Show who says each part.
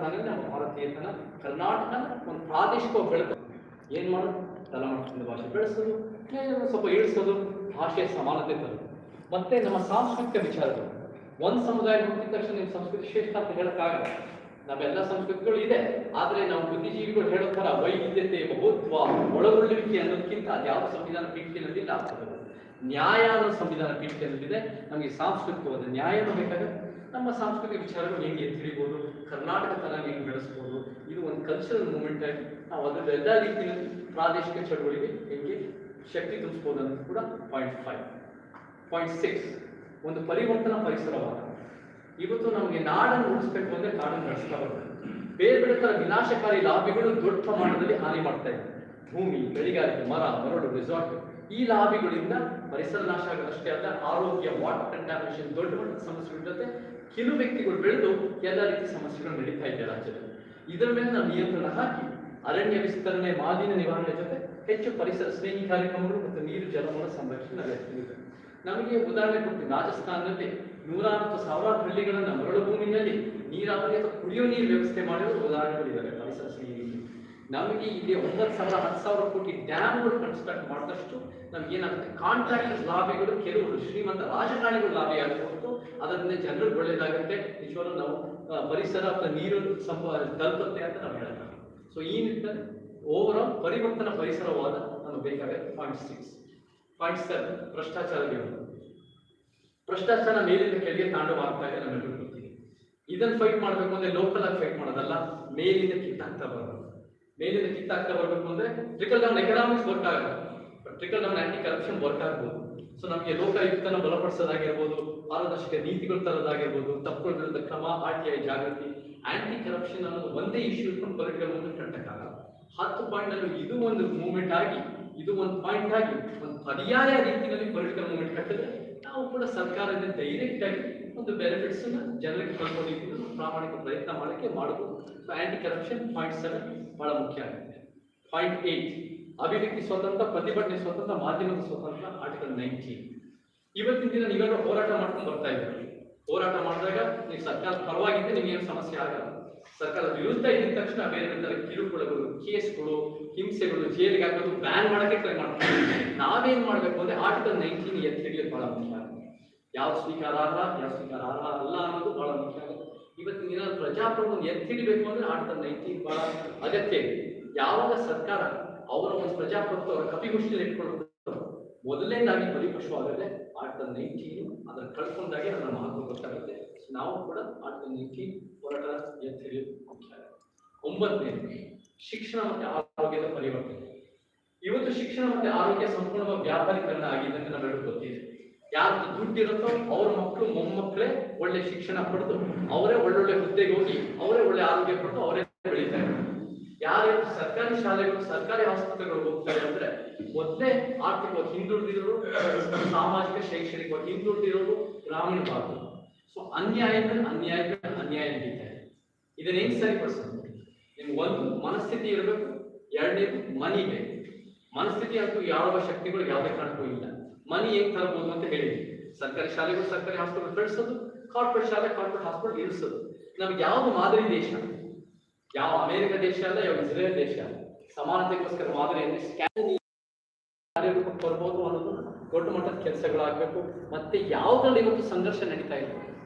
Speaker 1: ತಾನೇ ನಮ್ಮ ಭಾರತೀಯತನ ಕರ್ನಾಟಕ ಒಂದು ಪ್ರಾದೇಶಿಕ ಬೆಳೆದ ಏನು ಮಾಡೋದು? ತಲೆಮಾಟಿನ ಭಾಷೆ ಬೆಳೆಸೋದು ಸ್ವಲ್ಪ ಇಳಿಸೋದು, ಭಾಷೆಯ ಸಮಾನತೆ ತರೋದು. ಮತ್ತೆ ನಮ್ಮ ಸಾಂಸ್ಕೃತಿಕ ವಿಚಾರಗಳು. ಒಂದು ಸಮುದಾಯ ಹುಟ್ಟಿದ ತಕ್ಷಣ ನಿಮ್ಮ ಸಂಸ್ಕೃತಿ ಶ್ರೇಷ್ಠ ಅಂತ ಹೇಳೋಕ್ಕಾಗಲ್ಲ. ನಮ್ಮೆಲ್ಲ ಸಂಸ್ಕೃತಿಗಳು ಇದೆ. ಆದರೆ ನಾವು ಬುದ್ಧಿಜೀವಿಗಳು ಹೇಳೋ ಥರ ವೈವಿಧ್ಯತೆ ಬಹುತ್ವ ಒಳಗೊಳ್ಳುವಿಕೆ ಅನ್ನೋದಕ್ಕಿಂತ ಅದ್ಯಾವ ಸಂವಿಧಾನ ಪೀಠಿಕೆಯಲ್ಲಿಲ್ಲ. ನ್ಯಾಯ ಅನ್ನೋ ಸಂವಿಧಾನ ಪೀಠಿಕೆಯಲ್ಲಿದೆ ನಮಗೆ ಸಾಂಸ್ಕೃತಿಕವಾದ ನ್ಯಾಯನೂ ಬೇಕಾಗುತ್ತೆ. ನಮ್ಮ ಸಾಂಸ್ಕೃತಿಕ ವಿಚಾರಗಳು ಹೇಗೆ ತಿಳಿಬೋದು, ಕರ್ನಾಟಕ ತರ ಹೇಗೆ ಬೆಳೆಸ್ಬೋದು, ಇದು ಒಂದು ಕಲ್ಚರಲ್ ಮೂಮೆಂಟ್ ಆಗಿ ನಾವು ಅದರ ಎಲ್ಲ ರೀತಿಯಲ್ಲಿ ಪ್ರಾದೇಶಿಕ ಚಳುವಳಿಗೆ ಹೆಂಗೆ ಶಕ್ತಿ ತುಂಬಿಸ್ಬೋದು ಅನ್ನೋದು ಕೂಡ ಪಾಯಿಂಟ್ ಫೈವ್ ಪಾಯಿಂಟ್ ಸಿಕ್ಸ್ ಒಂದು ಪರಿವರ್ತನಾ ಪರಿಸರವಾದ. ಇವತ್ತು ನಮಗೆ ನಾಡನ್ನು ಉಳಿಸ್ಬೇಕು ಅಂದ್ರೆ ಕಾಡನ್ನು ನಡೆಸ್ತಾ ಬರ್ತದೆ ಬೇರೆ ಬೇರೆ ತರ ವಿನಾಶಕಾರಿ ಲಾಭಿಗಳು ದೊಡ್ಡ ಪ್ರಮಾಣದಲ್ಲಿ ಹಾನಿ ಮಾಡ್ತಾ ಇದೆ. ಭೂಮಿ, ಗಣಿಗಾರಿಕೆ, ಮರ, ಮರಳು ರೆಸಾರ್ಟ್ ಈ ಲಾಭಿಗಳಿಂದ ಪರಿಸರ ನಾಶ ಆಗೋದಷ್ಟೇ ಅಲ್ಲ, ಆರೋಗ್ಯ ವಾಟರ್ ಕಂಟಾಮಿನೇಷನ್ ದೊಡ್ಡ ಮಟ್ಟದ ಸಮಸ್ಯೆಗಳ ಜೊತೆ ಕೆಲವು ವ್ಯಕ್ತಿಗಳು ಬೆಳೆದು ಎಲ್ಲ ರೀತಿ ಸಮಸ್ಯೆಗಳು ನಡೀತಾ ಇದೆ ರಾಜ್ಯದಲ್ಲಿ. ಇದರ ಮೇಲೆ ನಾವು ನಿಯಂತ್ರಣ ಹಾಕಿ ಅರಣ್ಯ ವಿಸ್ತರಣೆ, ಮಾಲಿನ್ಯ ನಿವಾರಣೆ ಜೊತೆ ಹೆಚ್ಚು ಪರಿಸರ ಸ್ನೇಹಿ ಕಾರ್ಯಕ್ರಮಗಳು ಮತ್ತು ನೀರು ಜಲವನ್ನು ಸಂರಕ್ಷಣೆ ನಡೆಯುತ್ತಿದೆ ನಮಗೆ ಉದಾಹರಣೆ ಕೊಟ್ಟು ರಾಜಸ್ಥಾನದಲ್ಲಿ ನೂರಾರು ಸಾವಿರಾರು ಹಳ್ಳಿಗಳನ್ನ ಮರಳು ಭೂಮಿನಲ್ಲಿ ನೀರಾವರಿ ಅಥವಾ ಕುಡಿಯುವ ನೀರು ವ್ಯವಸ್ಥೆ ಮಾಡಿರೋ ಉದಾಹರಣೆಗಳಿದ್ದಾವೆ ಪರಿಸರ ಸ್ನೇಹಿ. ನಮಗೆ ಇಲ್ಲಿ ಒಂಬತ್ತು ಸಾವಿರ, ಹತ್ತು ಸಾವಿರ ಕೋಟಿ ಡ್ಯಾಮ್ಗಳು ಕನ್ಸ್ಟ್ರಕ್ಟ್ ಮಾಡಿದಷ್ಟು ನಮ್ಗೆ ಏನಾಗುತ್ತೆ? ಕಾಂಟ್ರಾಕ್ಟ್ ಲಾಭಿಗಳು ಕೆಲವರು ಶ್ರೀಮಂತ ರಾಜಕಾರಣಿಗಳು ಲಾಭಿ ಆಗಬಹುದು ಅದರಿಂದ ಜನರು ಒಳ್ಳೆಯದಾಗುತ್ತೆ ನಿಜವಾಗ್ಲೂ ನಾವು ಪರಿಸರ ಅಥವಾ ನೀರು ಸಂಪ, ತಲುಪುತ್ತೆ ಅಂತ ನಾವು ಹೇಳೋಣ ಸೊ ಈ ನಿಟ್ಟಿನಲ್ಲಿ ಓವರ್ ಆಲ್ ಪರಿವರ್ತನಾ ಪರಿಸರವಾದ ನಮಗೆ ಬೇಕಾಗುತ್ತೆ ಪಾಯಿಂಟ್ ಸಿಕ್ಸ್ ಪಾಯಿಂಟ್ ಸೆವೆನ್ ಭ್ರಷ್ಟಾಚಾರ ವಿರೋಧ ಭ್ರಷ್ಟಾಚಾರ ಮೇಲಿಂದ ಕೆಳಗೆ ತಾಂಡವಾಗ್ತಾ ಇದೆ ನಮಗೆ ಇದನ್ನ ಫೈಟ್ ಮಾಡಬೇಕು ಅಂದ್ರೆ ಲೋಕಲ್ ಆಗಿ ಫೈಟ್ ಮಾಡೋದಲ್ಲ, ಮೇಲಿಂದ ಕಿತ್ತಾಗ್ತಾ ಬರಬೇಕು. ಮೇಲಿಂದ ಕಿತ್ತಾಗ್ತಾ ಬರಬೇಕು ಅಂದ್ರೆ ಟ್ರಿಕಲ್ ಡೌನ್ ಎಕನಾಮಿಕ್ಸ್ ವರ್ಕ್ ಆಗಲ್ಲ ನಮ್ಮ ಆಂಟಿ ಕರಪ್ಷನ್ ವರ್ಕ್ ಆಗ್ಬೋದು. ಸೊ ನಮಗೆ ಲೋಕಾಯುಕ್ತನ ಬಲಪಡಿಸೋದಾಗಿರ್ಬೋದು, ಪಾರದರ್ಶಕ ನೀತಿಗಳು ತರೋದಾಗಿರ್ಬೋದು ತಪ್ಪುಗಳ ಕ್ರಮ ಆರ್ ಜಾಗೃತಿ ಆಂಟಿ ಕರಪ್ಷನ್ ಅನ್ನೋದು ಒಂದೇ ಇಶ್ಯೂ ಇಟ್ಕೊಂಡು ಪೊಲಿಟಿಕಲ್ ಮೂವ್ಮೆಂಟ್ ಕಟ್ಟಕ್ಕಾಗಲ್ಲ ಹತ್ತು ಪಾಯಿಂಟ್ ಅಲ್ಲಿ ಇದು ಒಂದು ಮೂವ್ಮೆಂಟ್ ಆಗಿ, ಇದು ಒಂದು ಪಾಯಿಂಟ್ ಆಗಿ, ಒಂದು ಪರ್ಯಾಯ ರೀತಿಯಲ್ಲಿ ಪೊಲಿಟಿಕಲ್ ಮೂವ್ಮೆಂಟ್ ಕಟ್ಟಿದ್ರೆ ನಾವು ಕೂಡ ಸರ್ಕಾರದಿಂದ ಡೈರೆಕ್ಟ್ ಆಗಿ ಒಂದು ಬೆನಿಫಿಟ್ಸ್ ಜನರಿಗೆ ಕಳ್ಕೊಂಡಿದ್ದು ಪ್ರಾಮಾಣಿಕ ಪ್ರಯತ್ನ ಮಾಡಕ್ಕೆ ಮಾಡಬಹುದು so anti corruption point seven ಬಹಳ ಮುಖ್ಯ ಆಗುತ್ತೆ ಪಾಯಿಂಟ್ ಏಟ್ ಅಭಿವ್ಯಕ್ತಿ ಸ್ವತಂತ್ರ, ಪ್ರತಿಭಟನೆ ಸ್ವತಂತ್ರ, ಮಾಧ್ಯಮದ ಸ್ವತಂತ್ರ ಆರ್ಟಿಕಲ್ ನೈನ್ಟೀನ್ ಇವತ್ತಿನ ದಿನ ನೀವೆಲ್ಲ ಹೋರಾಟ ಮಾಡ್ಕೊಂಡು ಬರ್ತಾ ಇದ್ದೀವಿ ಹೋರಾಟ ಮಾಡಿದಾಗ ನೀವು ಸರ್ಕಾರ ಪರವಾಗಿದ್ದರೆ ನಿಮಗೆ ಏನು ಸಮಸ್ಯೆ ಆಗಲ್ಲ. ಸರ್ಕಾರದ ವಿರುದ್ಧ ಇದ್ದ ತಕ್ಷಣ ಬೇರೆ ಬೇರೆ ಕಿರುಕುಳಗಳು, ಕೇಸ್ಗಳು, ಹಿಂಸೆಗಳು ಜೈಲಿಗೆ ಹಾಕೋದು ಬ್ಯಾನ್ ಮಾಡೋಕ್ಕೆ ಟ್ರೈ ಮಾಡ್ತೀವಿ. ನಾವೇನ್ ಮಾಡಬೇಕು ಅಂದರೆ ಆರ್ಟಿಕಲ್ ನೈನ್ಟೀನ್ ಎತ್ತಿ ಹಿಡಿಯೋದು ಬಹಳ ಮುಖ್ಯ ಯಾವ ಸ್ವೀಕಾರಾರ್ಹ ಯಾವ ಸ್ವೀಕಾರಾರ್ಹ ಅಲ್ಲ ಅನ್ನೋದು ಬಹಳ ಮುಖ್ಯ ಆಗುತ್ತೆ ಇವತ್ತಿನ ದಿನ ಪ್ರಜಾಪ್ರಭುತ್ವ ಎತ್ತಿ ಹಿಡಿಬೇಕು ಅಂದ್ರೆ ಆರ್ಟಿಕಲ್ ನೈನ್ಟೀನ್ ಬಹಳ ಅಗತ್ಯ ಇದೆ. ಯಾವಾಗ ಸರ್ಕಾರ ಅವರ ಒಂದು ಪ್ರಜಾಪ್ರಭುತ್ವ ಅವರ ಕಪಿಗೋಷ್ಠಿಯಲ್ಲಿ ಇಟ್ಕೊಂಡು ಮೊದಲನೇದಾಗಿ ಪರಿಪಕ್ವವಾಗದೆ ಆರ್ಟಿಕಲ್ ನೈನ್ಟೀನ್ ಅದನ್ನು ಕಳ್ಕೊಂಡಾಗೆ ಅದರ ಮಹತ್ವ ಗೊತ್ತಾಗುತ್ತೆ. ನಾವು ಕೂಡ ಆರ್ಟಿಕಲ್ ನೈನ್ಟೀನ್ ಹೋರಾಟ ಹಿಡಿಯೋದು ಮುಖ್ಯ ಒಂಬತ್ತನೇ, ಶಿಕ್ಷಣ ಮತ್ತೆ ಆರೋಗ್ಯದ ಪರಿವರ್ತನೆ. ಇವತ್ತು ಶಿಕ್ಷಣ ಮತ್ತೆ ಆರೋಗ್ಯ ಸಂಪೂರ್ಣವಾಗಿ ವ್ಯಾಪಾರೀಕರಣ ಆಗಿದೆ ಅಂತ ನಾವೆಲ್ಲರೂ ಗೊತ್ತಿದೆ. ಯಾರ್ದು ದುಡ್ಡಿರುತ್ತೋ ಅವ್ರ ಮಕ್ಕಳು ಮೊಮ್ಮಕ್ಕಳೇ ಒಳ್ಳೆ ಶಿಕ್ಷಣ ಪಡೆದು ಅವರೇ ಒಳ್ಳೊಳ್ಳೆ ಹುದ್ದೆಗೆ ಹೋಗಿ ಅವರೇ ಒಳ್ಳೆ ಆರೋಗ್ಯ ಪಡೆದು ಅವರೇ ಬೆಳೀತಾ ಇದ್ದಾರೆ ಯಾರು ಸರ್ಕಾರಿ ಶಾಲೆಗಳು ಸರ್ಕಾರಿ ಆಸ್ಪತ್ರೆಗಳು ಹೋಗ್ತಾರೆ ಅಂದ್ರೆ ಮೊದಲೇ ಆರ್ಥಿಕವಾಗಿ ಹಿಂದುಳಿದಿರೋರು, ಸಾಮಾಜಿಕ ಶೈಕ್ಷಣಿಕವಾಗಿ ಹಿಂದುಳಿದಿರೋರು ಗ್ರಾಮೀಣ ಭಾಗ ಸೊ ಅನ್ಯಾಯ ಮೇಲೆ ಅನ್ಯಾಯ ಅನ್ಯಾಯ ನಡೀತಾ ಇದೆ ಇದನ್ನ ಹೆಂಗ್ ನಿಮ್ಗೆ ಒಂದು, ಮನಸ್ಥಿತಿ ಇರಬೇಕು. ಎರಡನೇದು, ಮನಿ ಬೇಕು. ಮನಸ್ಥಿತಿ ಅಂತೂ ಯಾವ ಶಕ್ತಿಗಳು, ಯಾವುದೇ ಕಾರಣಕ್ಕೂ ಇಲ್ಲ. ಮನಿ ಹೆಂಗ್ ತರಬಹುದು ಅಂತ ಹೇಳಿದ್ವಿ. ಸರ್ಕಾರಿ ಶಾಲೆಗಳು ಸರ್ಕಾರಿ ಹಾಸ್ಪಿಟಲ್ ಕಳಿಸೋದು ಕಾರ್ಪೊರೇಟ್ ಶಾಲೆ ಕಾರ್ಪೊರೇಟ್ ಹಾಸ್ಪಿಟಲ್ ಇಳಿಸೋದು ನಮ್ಗೆ ಯಾವ್ದು ಮಾದರಿ ದೇಶ? ಯಾವ ಅಮೆರಿಕ ದೇಶ ಅಲ್ಲ, ಯಾವ ಇಸ್ರೇಲ್ ದೇಶ ಅಲ್ಲ. ಸಮಾನತೆಗೋಸ್ಕರ ಮಾದರಿಯಲ್ಲಿ ಸ್ಕ್ಯಾನ್ ಬರ್ಬೋದು ಅನ್ನೋದು ದೊಡ್ಡ ಮಟ್ಟದ ಕೆಲಸಗಳಾಗಬೇಕು. ಮತ್ತೆ ಯಾವ್ದ್ರಲ್ಲಿ ಇವತ್ತು ಸಂಘರ್ಷ ನಡೀತಾ ಇದೆ?